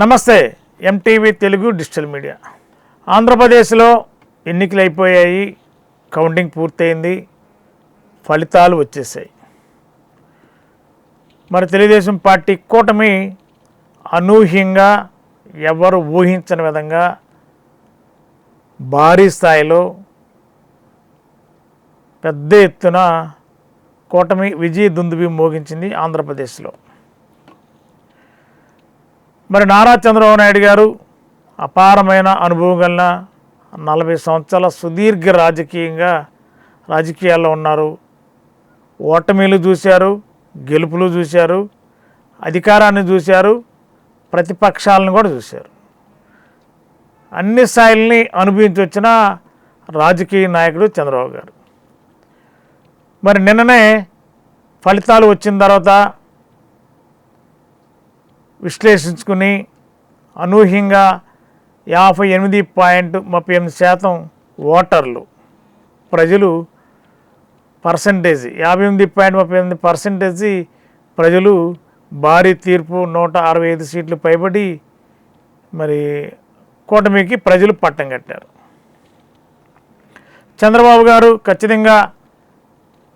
నమస్తే MTV Telugu digital media. ఆంధ్రప్రదేశ్లో ఎన్నికలు అయిపోయాయి కౌంటింగ్ పూర్తయింది ఫలితాలు వచ్చేసాయి మరి తెలుగుదేశం పార్టీ కూటమి అనూహ్యంగా ఎవరు ఊహించని విధంగా భారీ స్థాయిలో పెద్ద ఎత్తున కూటమి విజయ దుందుబి మోగించింది ఆంధ్రప్రదేశ్లో. మరి నారా చంద్రబాబు నాయుడు గారు అపారమైన అనుభవం కలిగిన నలభై సంవత్సరాల సుదీర్ఘ రాజకీయంగా రాజకీయాల్లో ఉన్నారు. ఓటమిలు చూశారు గెలుపులు చూశారు అధికారాన్ని చూశారు ప్రతిపక్షాలను కూడా చూశారు. అన్ని స్థాయిల్ని అనుభవించి వచ్చిన రాజకీయ నాయకుడు చంద్రబాబు గారు. మరి నిన్ననే ఫలితాలు వచ్చిన తర్వాత విశ్లేషించుకుని అనూహ్యంగా యాభై ఎనిమిది పాయింట్ ముప్పై ఎనిమిది శాతం ఓటర్లు. ప్రజలు పర్సంటేజ్ యాభై ఎనిమిది పాయింట్ ముప్పై ఎనిమిది పర్సంటేజ్ ప్రజలు భారీ తీర్పు నూట అరవై ఐదు సీట్లు పైబడి మరి కూటమికి ప్రజలు పట్టం కట్టారు. చంద్రబాబు గారు ఖచ్చితంగా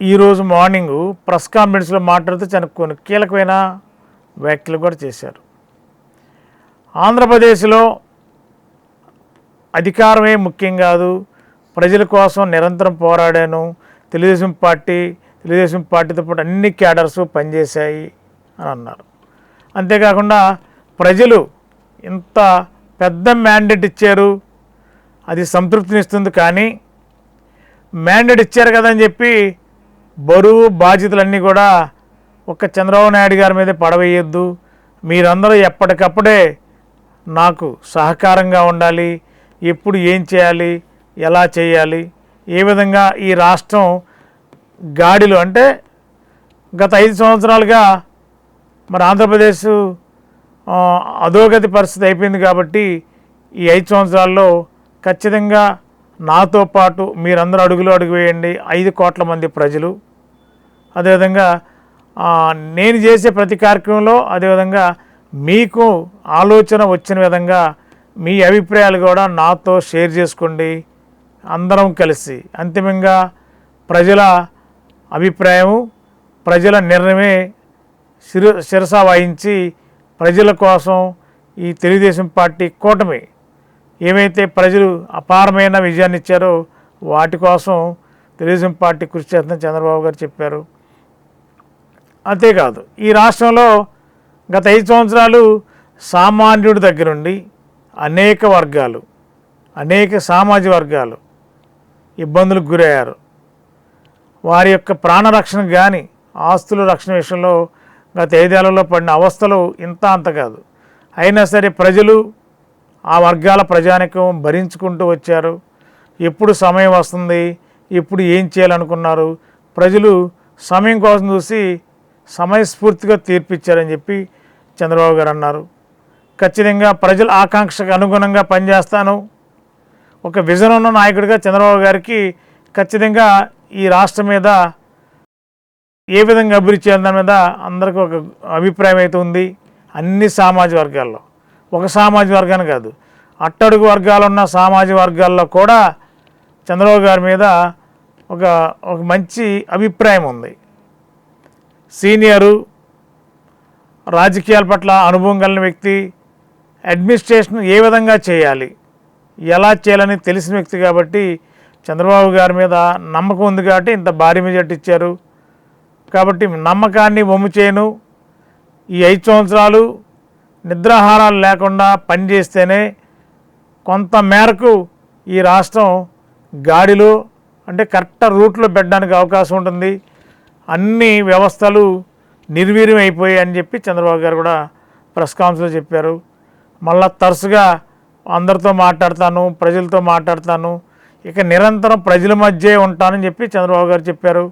ఈరోజు మార్నింగ్ ప్రెస్ కాన్ఫరెన్స్లో మాట్లాడుతూ చాలా కొన్ని కీలకమైన వ్యాఖ్యలు కూడా చేశారు. ఆంధ్రప్రదేశ్లో అధికారమే ముఖ్యం కాదు. ప్రజల కోసం నిరంతరం పోరాడాను. తెలుగుదేశం పార్టీ తెలుగుదేశం పార్టీతో పాటు అన్ని క్యాడర్స్ పనిచేశాయి అని అన్నారు. అంతేకాకుండా ప్రజలు ఇంత పెద్ద మ్యాండేట్ ఇచ్చారు. అది సంతృప్తినిస్తుంది కానీ మ్యాండేట్ ఇచ్చారు కదా అని చెప్పి బరువు బాధ్యతలన్నీ కూడా ఒక్క చంద్రబాబు నాయుడు గారి మీద పడవేయొద్దు. మీరందరూ ఎప్పటికప్పుడే నాకు సహకారంగా ఉండాలి. ఎప్పుడు ఏం చేయాలి? ఎలా చేయాలి? ఏ విధంగా ఈ రాష్ట్రం గాడిలో అంటే గత ఐదు సంవత్సరాలుగా మరి ఆంధ్రప్రదేశ్ అధోగతి పరిస్థితి అయిపోయింది కాబట్టి ఈ ఐదు సంవత్సరాల్లో ఖచ్చితంగా నాతో పాటు మీరందరూ అడుగులు అడుగు వేయండి. ఐదు కోట్ల మంది ప్రజలు. అదేవిధంగా నేను చేసే ప్రతి కార్యక్రమంలో అదేవిధంగా మీకు ఆలోచన వచ్చిన విధంగా మీ అభిప్రాయాలు కూడా నాతో షేర్ చేసుకోండి. అందరం కలిసి అంతిమంగా ప్రజల అభిప్రాయము ప్రజల నిర్ణయమే శిర శిరస వహించి ప్రజల కోసం ఈ తెలుగుదేశం పార్టీ కూటమి ఏమైతే ప్రజలు అపారమైన విజయాన్ని ఇచ్చారో వాటి కోసం తెలుగుదేశం పార్టీ కృషి చేస్తుందని చంద్రబాబు గారు చెప్పారు. అంతేకాదు ఈ రాష్ట్రంలో గత ఐదు సంవత్సరాలు సామాన్యుడి దగ్గరుండి అనేక వర్గాలు అనేక సామాజిక వర్గాలు ఇబ్బందులకు గురయ్యారు. వారి యొక్క ప్రాణరక్షణ కానీ ఆస్తుల రక్షణ విషయంలో గత ఐదేళ్ళలో పడిన అవస్థలు ఇంత అంత కాదు. అయినా సరే ప్రజలు ఆ వర్గాల ప్రజానికం భరించుకుంటూ వచ్చారు. ఎప్పుడు సమయం వస్తుంది ఎప్పుడు ఏం చేయాలనుకున్నారు ప్రజలు సమయం కోసం చూసి సమయస్ఫూర్తిగా తీర్పిచ్చారని చెప్పి చంద్రబాబు గారు అన్నారు. ఖచ్చితంగా ప్రజల ఆకాంక్షకు అనుగుణంగా పనిచేస్తాను. ఒక విజన్ ఉన్న నాయకుడిగా చంద్రబాబు గారికి ఖచ్చితంగా ఈ రాష్ట్రం మీద ఏ విధంగా అభివృద్ధి చేయాలి దాని మీద అందరికీ ఒక అభిప్రాయం అయితే ఉంది అన్ని సామాజిక వర్గాల్లో. ఒక సామాజిక వర్గాన్ని కాదు అట్టడుగు వర్గాలు ఉన్న సామాజిక వర్గాల్లో కూడా చంద్రబాబు గారి మీద ఒక ఒక మంచి అభిప్రాయం ఉంది. సీనియరు రాజకీయాల పట్ల అనుభవం కలిగిన వ్యక్తి అడ్మినిస్ట్రేషన్ ఏ విధంగా చేయాలి ఎలా చేయాలని తెలిసిన వ్యక్తి కాబట్టి చంద్రబాబు గారి మీద నమ్మకం ఉంది కాబట్టి ఇంత భారీ మెజార్టీ ఇచ్చారు. కాబట్టి నమ్మకాన్ని వమ్ము చేయను. ఈ ఐదు సంవత్సరాలు నిద్రాహారాలు లేకుండా పనిచేస్తేనే కొంత మేరకు ఈ రాష్ట్రం గాడిలో అంటే కరెక్ట్ రూట్లో పెట్టడానికి అవకాశం ఉంటుంది. అన్ని వ్యవస్థలు నిర్వీర్యం అయిపోయాయి అని చెప్పి చంద్రబాబు గారు కూడా ప్రెస్ కాన్ఫరెన్స్లో చెప్పారు. మళ్ళా తరచుగా అందరితో మాట్లాడతాను ప్రజలతో మాట్లాడతాను ఇక నిరంతరం ప్రజల మధ్యే ఉంటానని చెప్పి చంద్రబాబు గారు చెప్పారు.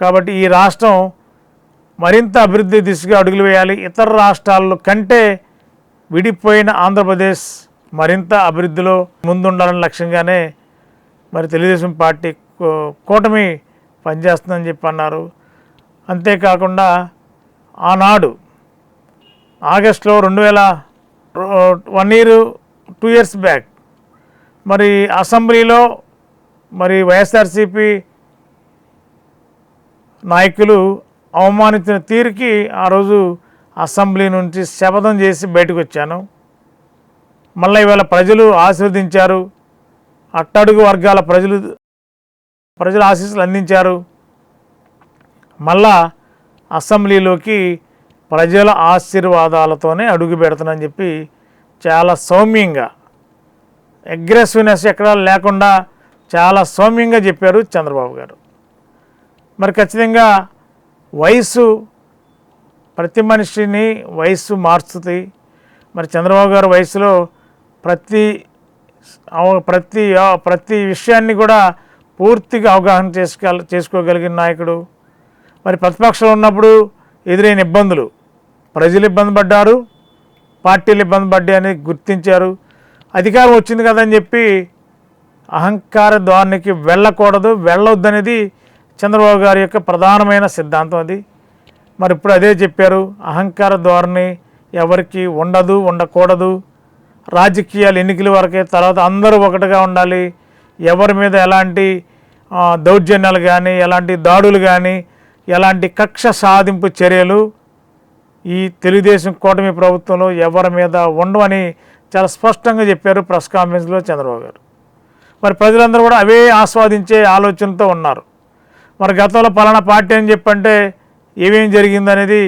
కాబట్టి ఈ రాష్ట్రం మరింత అభివృద్ధి దిశగా అడుగులు వేయాలి. ఇతర రాష్ట్రాల్లో కంటే విడిపోయిన ఆంధ్రప్రదేశ్ మరింత అభివృద్ధిలో ముందుండాలని లక్ష్యంగానే మరి తెలుగుదేశం పార్టీ కూటమి పనిచేస్తుందని చెప్పి అన్నారు అంతేకాకుండా ఆనాడు ఆగస్టులో రెండు వేల one year two years back మరి అసెంబ్లీలో మరి వైఎస్ఆర్సీపీ నాయకులు అవమానించిన తీరుకి ఆ రోజు అసెంబ్లీ నుంచి శపథం చేసి బయటకు వచ్చాను. మళ్ళీ ఇవాళ ప్రజలు ఆశీర్వదించారు. అట్టడుగు వర్గాల ప్రజలు ప్రజలు ఆశీస్సులు అందించారు. మళ్ళా అసెంబ్లీలోకి ప్రజల ఆశీర్వాదాలతోనే అడుగు పెడుతున్నానని చెప్పి చాలా సౌమ్యంగా అగ్రెసివ్నెస్ ఎక్కడ లేకుండా చాలా సౌమ్యంగా చెప్పారు చంద్రబాబు గారు. మరి ఖచ్చితంగా వయసు ప్రతి మనిషిని వయసు మార్చుతుంది మరి చంద్రబాబు గారు వయసులో ప్రతి ప్రతి ప్రతి విషయాన్ని కూడా పూర్తిగా అవగాహన చేసుకోగల చేసుకోగలిగిన నాయకుడు. మరి ప్రతిపక్షంలో ఉన్నప్పుడు ఎదురైన ఇబ్బందులు. ప్రజలు ఇబ్బంది పడ్డారు. పార్టీలు ఇబ్బంది పడ్డాయని గుర్తించారు. అధికారం వచ్చింది కదని చెప్పి అహంకార ధోరణికి వెళ్ళకూడదు వెళ్ళొద్దనేది చంద్రబాబు గారి యొక్క ప్రధానమైన సిద్ధాంతం అది. మరి ఇప్పుడు అదే చెప్పారు అహంకార ధోరణి ఎవరికి ఉండదు ఉండకూడదు. రాజకీయాలు ఎన్నికల వరకే తర్వాత అందరూ ఒకటిగా ఉండాలి. ఎవరి మీద ఎలాంటి దౌర్జన్యాలు కానీ ఎలాంటి దాడులు కానీ ఎలాంటి కక్ష సాధింపు చర్యలు ఈ తెలుగుదేశం కూటమి ప్రభుత్వంలో ఎవరి మీద ఉండవని చాలా స్పష్టంగా చెప్పారు ప్రెస్ కాన్ఫరెన్స్లో చంద్రబాబు గారు. మరి ప్రజలందరూ కూడా అవే ఆస్వాదించే ఆలోచనతో ఉన్నారు. మరి గతంలో పలానా పార్టీ అని చెప్పంటే ఏమేం జరిగిందనేది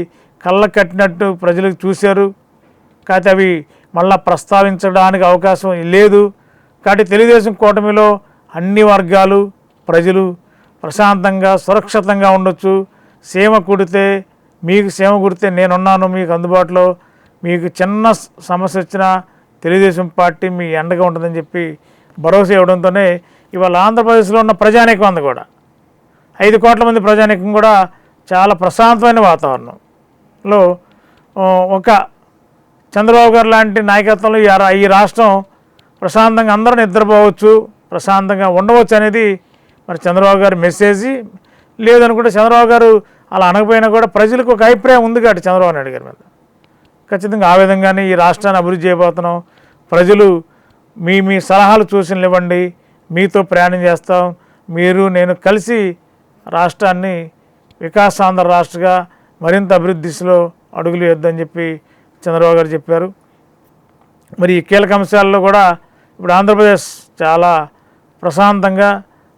కళ్ళ కట్టినట్టు ప్రజలకు చూశారు. కాకపోతే అవి మళ్ళా ప్రస్తావించడానికి అవకాశం లేదు. కాబట్టి తెలుగుదేశం కూటమిలో అన్ని వర్గాలు ప్రజలు ప్రశాంతంగా సురక్షితంగా ఉండొచ్చు. సీమ కుడితే మీకు సీమ కుడితే నేనున్నాను మీకు అందుబాటులో. మీకు చిన్న సమస్య వచ్చినా తెలుగుదేశం పార్టీ మీ ఎండగా ఉంటుందని చెప్పి భరోసా ఇవ్వడంతోనే ఇవాళ ఆంధ్రప్రదేశ్లో ఉన్న ప్రజానీకం అంది కూడా. ఐదు కోట్ల మంది ప్రజానీకం కూడా చాలా ప్రశాంతమైన వాతావరణంలో ఒక చంద్రబాబు గారు లాంటి నాయకత్వంలో ఈ ఈ రాష్ట్రం ప్రశాంతంగా అందరూ నిద్రపోవచ్చు ప్రశాంతంగా ఉండవచ్చు అనేది మరి చంద్రబాబు గారి మెసేజ్ లేదనుకుంటే చంద్రబాబు గారు అలా అనకపోయినా కూడా ప్రజలకు ఒక అభిప్రాయం ఉంది కాబట్టి చంద్రబాబు నాయుడు గారి మీద. ఖచ్చితంగా ఆ విధంగానే ఈ రాష్ట్రాన్ని అభివృద్ధి చేయబోతున్నాం. ప్రజలు మీ మీ సలహాలు సూచనలు మీతో ప్రయాణం చేస్తాం. మీరు నేను కలిసి రాష్ట్రాన్ని వికాసాంధ్ర రాష్ట్రగా మరింత అభివృద్ధి దిశలో అడుగులు వేద్దని చెప్పి చంద్రబాబు గారు చెప్పారు. మరి ఈ కీలక అంశాల్లో కూడా ఇప్పుడు ఆంధ్రప్రదేశ్ చాలా ప్రశాంతంగా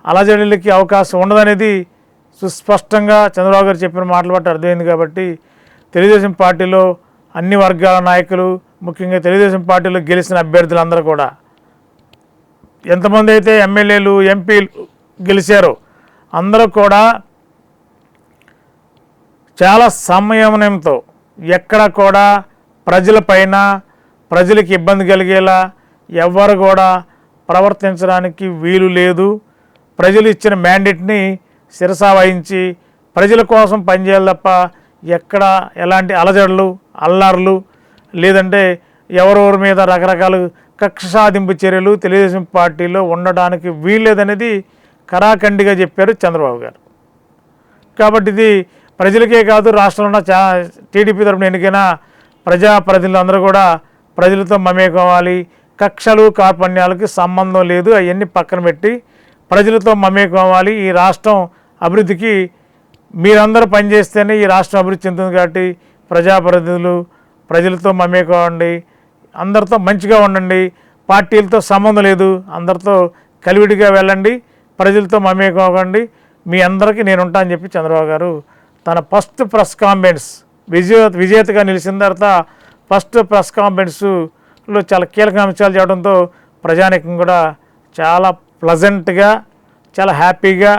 అలజడులకి అవకాశం ఉండదనేది సుస్పష్టంగా చంద్రబాబు గారు చెప్పిన మాటలు బట్టి అర్థమైంది కాబట్టి తెలుగుదేశం పార్టీలో అన్ని వర్గాల నాయకులు ముఖ్యంగా తెలుగుదేశం పార్టీలో గెలిచిన అభ్యర్థులందరూ కూడా. ఎంతమంది అయితే ఎమ్మెల్యేలు ఎంపీలు గెలిచారో అందరూ కూడా చాలా సంయమనంతో ఎక్కడ కూడా ప్రజలపైన ప్రజలకు ఇబ్బంది కలిగేలా ఎవ్వరు కూడా ప్రవర్తించడానికి వీలు లేదు. ప్రజలు ఇచ్చిన మ్యాండేట్ని శిరసా వహించి ప్రజల కోసం పనిచేయాలి తప్ప ఎక్కడ ఎలాంటి అలజడులు అల్లార్లు లేదంటే ఎవరెవరి మీద రకరకాల కక్ష సాధింపు చర్యలు తెలుగుదేశం పార్టీలో ఉండడానికి వీల్లేదనేది కరాఖండిగా చెప్పారు చంద్రబాబు గారు. కాబట్టి ఇది ప్రజలకే కాదు రాష్ట్రంలో ఉన్న చా టీడీపీ తరఫున ఎన్నికైన ప్రజాప్రతినిధులు అందరూ కూడా ప్రజలతో మమేకోవాలి కక్షలు కార్పణ్యాలకి సంబంధం లేదు. అవన్నీ పక్కన పెట్టి ప్రజలతో మమేకం అవ్వాలి ఈ రాష్ట్రం అభివృద్ధికి మీరందరూ పనిచేస్తేనే ఈ రాష్ట్రం అభివృద్ధి చెందుతుంది కాబట్టి ప్రజాప్రతినిధులు ప్రజలతో మమేకం అవ్వండి అందరితో మంచిగా ఉండండి. పార్టీలతో సంబంధం లేదు. అందరితో కలివిడిగా వెళ్ళండి. ప్రజలతో మమేకం అవ్వండి మీ అందరికీ నేను ఉంటా అని చెప్పి చంద్రబాబు గారు తన ఫస్ట్ ప్రెస్ కాన్ఫరెన్స్ విజయ విజేతగా నిలిచిన తర్వాత ఫస్ట్ ప్రెస్ లో చాలా కీలక అంశాలు చేయడంతో ప్రజానికం కూడా చాలా ప్లజెంట్గా చాలా హ్యాపీగా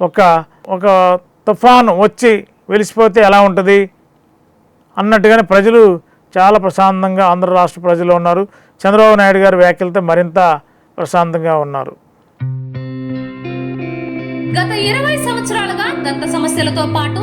ఒక ఒక తుఫాను వచ్చి వెలిసిపోతే ఎలా ఉంటుంది అన్నట్టుగానే ప్రజలు చాలా ప్రశాంతంగా ఆంధ్ర రాష్ట్ర ప్రజలు ఉన్నారు. చంద్రబాబు నాయుడు గారి వ్యాఖ్యలతో మరింత ప్రశాంతంగా ఉన్నారు. గత ఇరవై సంవత్సరాలుగా దంత సమస్యలతో పాటు